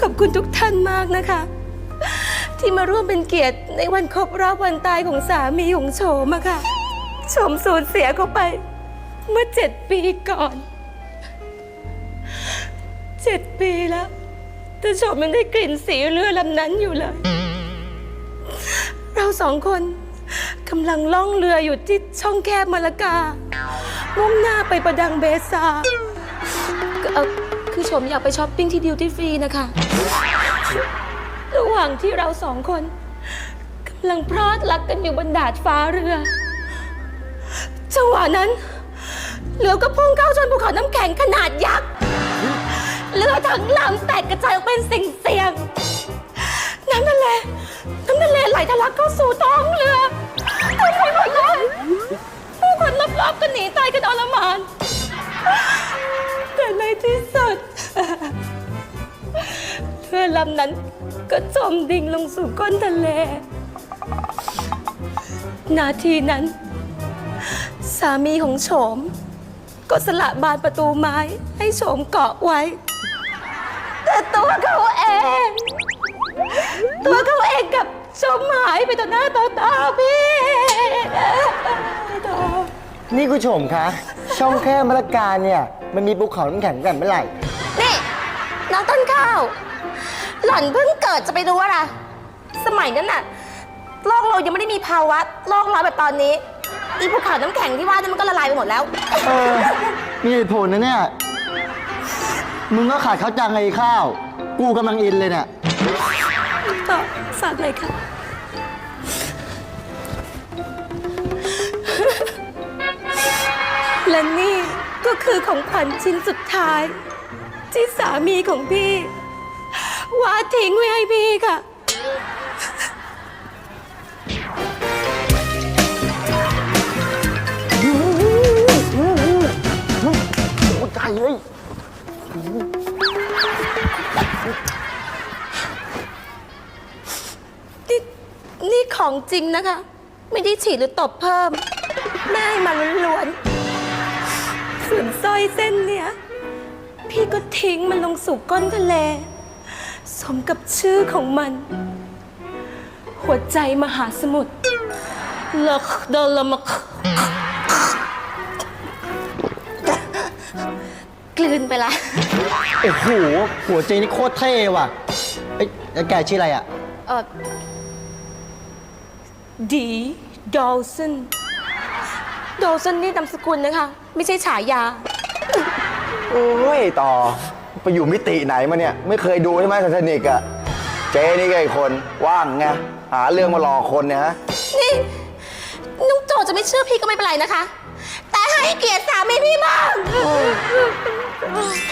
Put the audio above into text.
ขอบคุณทุกท่านมากนะคะ ที่มาร่วมเป็นเกียรติในวันครบรอบวันตายของสามีของโฉมอะค่ะโฉมสูญเสียเขาไป เมื่อเจ็ดปีก่อนเจ็ดปีแล้วแต่โฉมยังได้กลิ่นสีเรือลำนั้นอยู่เลย เราสองคนกำลังล่องเรืออยู่ที่ช่องแคบมาละกามุ่งหน้าไปประดังเบซา คือชมอยากไปช้อปปิ้งที่ดิวตี้ฟรีนะคะ ระหว่างที่เราสองคนกำลังพลอดรักกันอยู่บนดาดฟ้าเรือ จังหวะนั้น เรือก็พุ่งเข้าชนภูเขาน้ำแข็งขนาดยักษ์ เรือทั้งลำแตกกระจายออกเป็นสิ่งเสียงน้ำทะเลน้ำทะเลไหลทะลักเข้าสู่ท้องเรือเต็มไปหมดเลยผู้คนรอบๆก็หนีตายกันอลหมาน ในที่สุด เรือลำนั้นก็จมดิ่งลงสู่ก้นทะเล นาทีนั้น สามีของโฉม ก็สละบานประตูไม้ให้โฉมเกาะไว้ แต่ตัวเขาเอง ตัวเขาเองกับโชมหายไปต่อหน้าต่อตาพี่ นี่คุณโชมคะ ช่องแคบมะละกาเนี่ยมันมีภูเขาน้ำแข็งกันเมื่อไหร่ นี่น้องต้นข้าว หล่อนเพิ่งเกิดจะไปรู้อะไรสมัยนั้นน่ะโลกเรายังไม่ได้มีภาวะโลกร้อนแบบตอนนี้ อีภูเขาน้ำแข็งที่ว่านั้นมันก็ละลายไปหมดแล้ว เออ มีเหตุผลนะเนี่ย มึงก็ขาดเขาจังไงข้าว กูกำลังอินเลยเนี่ย ต่อฝากเลยค่ะ และนี่ก็คือของขวัญชิ้นสุดท้าย ที่สามีของพี่วาดทิ้งไว้ให้พี่ค่ะโอ้ใจเลยนี่นี่ของจริงนะคะ ไม่ได้ฉีดหรือตบเพิ่ม แม่ให้มาล้วนๆ ส่วนสร้อยเส้นเนี้ยพี่ก็ทิ้งมันลงสู่ก้นทะเล สมกับชื่อของมัน หัวใจมหาสมุทรเลิกเดลมกกลืนไปละ โอ้โห หัวใจนี่โคตรเท่ว่ะเอ้ยแล้วแกชื่ออะไรอะ เออดีดอลสัน ดอลสันนี่นามสกุลนะคะ ไม่ใช่ฉายา โอ้ยต่อ ไปอยู่มิติไหนมาเนี่ย ไม่เคยดูใช่ไหมไททานิกอะเจนี่ก็ไอ้คนว่างไงหาเรื่องมาหลอกคนเนี่ยฮะ นี่นุงโจจะไม่เชื่อพี่ก็ไม่เป็นไรนะคะ แต่ให้เกียรติสามีพี่บ้าง